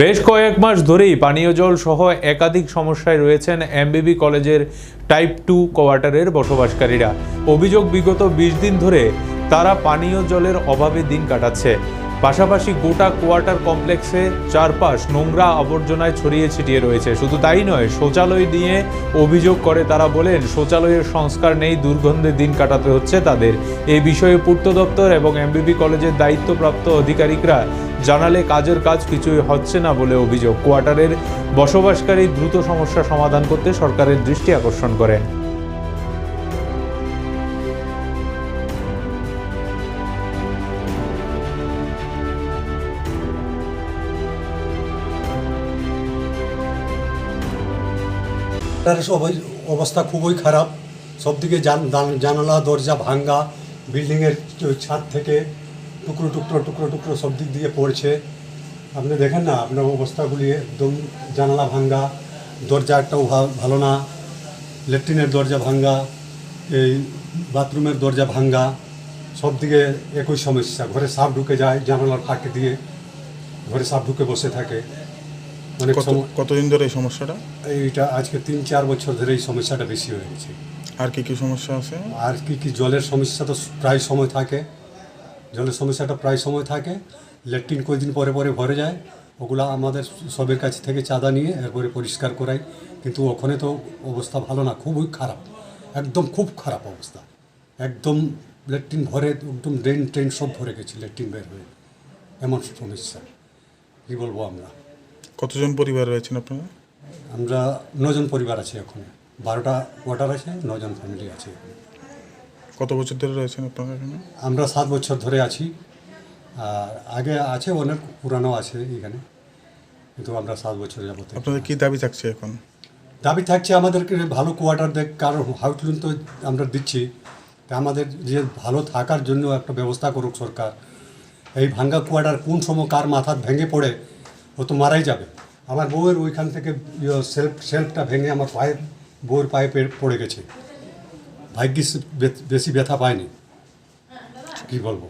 বেশ কয়েক মাস ধরেই পানীয় জল সহ একাধিক সমস্যায় রয়েছেন এমবিবি কলেজের টাইপ টু কোয়ার্টারের বসবাসকারীরা। অভিযোগ বিগত বিশ দিন ধরে তারা পানীয় জলের অভাবে দিন কাটাচ্ছে। পাশাপাশি গোটা কোয়ার্টার কমপ্লেক্সে চারপাশ নোংরা আবর্জনায় ছড়িয়ে ছিটিয়ে রয়েছে। শুধু তাই নয়, শৌচালয় নিয়ে অভিযোগ করে তারা বলেন, শৌচালয়ের সংস্কার নেই, দুর্গন্ধে দিন কাটাতে হচ্ছে তাদের। এই বিষয়ে পূর্ত দপ্তর এবং এমবিবি কলেজের দায়িত্বপ্রাপ্ত আধিকারিকরা জানালে কাজের কাজ কিছুই হচ্ছে না বলে অভিযোগ। কোয়ার্টারের বসবাসকারী দ্রুত সমস্যা সমাধান করতে সরকারের দৃষ্টি আকর্ষণ করেন। তার অবস্থা খুবই খারাপ। সবদিকে জান- জান- জানালা, দরজা ভাঙ্গা, বিল্ডিংয়ের ছাদ থেকে টুকরো টুকরো টুকরো টুকরো সব দিক দিয়ে পড়ছে। আপনি দেখেন না, আপনার অবস্থাগুলি একদম জানালা ভাঙ্গা, দরজা একটাও ভালো না ল্যাট্রিনের দরজা ভাঙ্গা, এই বাথরুমের দরজা ভাঙ্গা সব দিকে একই সমস্যা। ঘরে সাপ ঢুকে যায়, জানালার ফাঁকে দিয়ে ঘরে সাপ ঢুকে বসে থাকে। অনেক কত কতদিন ধরে এই সমস্যাটা? এইটা আজকে তিন চার বছর ধরে এই সমস্যাটা বেশি হয়ে গেছে। আর কি কি সমস্যা আছে? আর কি কি জলের সমস্যা তো প্রায় সময় থাকে। জলের সমস্যাটা প্রায় সময় থাকে। ল্যাট্রিন কয়েকদিন পরে পরে ভরে যায়। ওগুলা আমাদের সবের কাছ থেকে চাঁদা নিয়ে এরপরে পরিষ্কার করাই। কিন্তু ওখানে তো অবস্থা ভালো না খুবই খারাপ। একদম খুব খারাপ অবস্থা। একদম ল্যাট্রিন ভরে একদম ড্রেন ট্রেন সব ভরে গেছে ল্যাট্রিন বের হয়ে। এমন সমস্যা। কী বলব আমরা? কতজন পরিবার রয়েছেন আপনারা? আমরা নজন পরিবার আছে এখন। বারোটা কোয়ার্টার আছে নজন ফ্যামিলি আছে কত বছর ধরে রয়েছেন আপনারা এখানে? আমরা সাত বছর ধরে আছি। আর আগে আছে অনেক পুরানো আছে এখানে। কিন্তু আমরা সাত বছর যাবত আপনাদের কী দাবি থাকছে এখন? দাবি থাকছে আমাদেরকে ভালো কোয়ার্টার দেখ কারণ হাউটলুন তো আমরা দিচ্ছি। তা আমাদের যে ভালো থাকার জন্য একটা ব্যবস্থা করুক সরকার। এই ভাঙ্গা কোয়ার্টার কোন সময় কার মাথা ভেঙে পড়ে ও তো মারাই যাবে। আমার বউয়ের ওইখান থেকে ইয়ে, সেলফ সেলফটা ভেঙে আমার পায়ে বউয়ের পায়ে পড়ে গেছে। ভাগ্যিস বেশি ব্যথা পায়নি। কী বলব?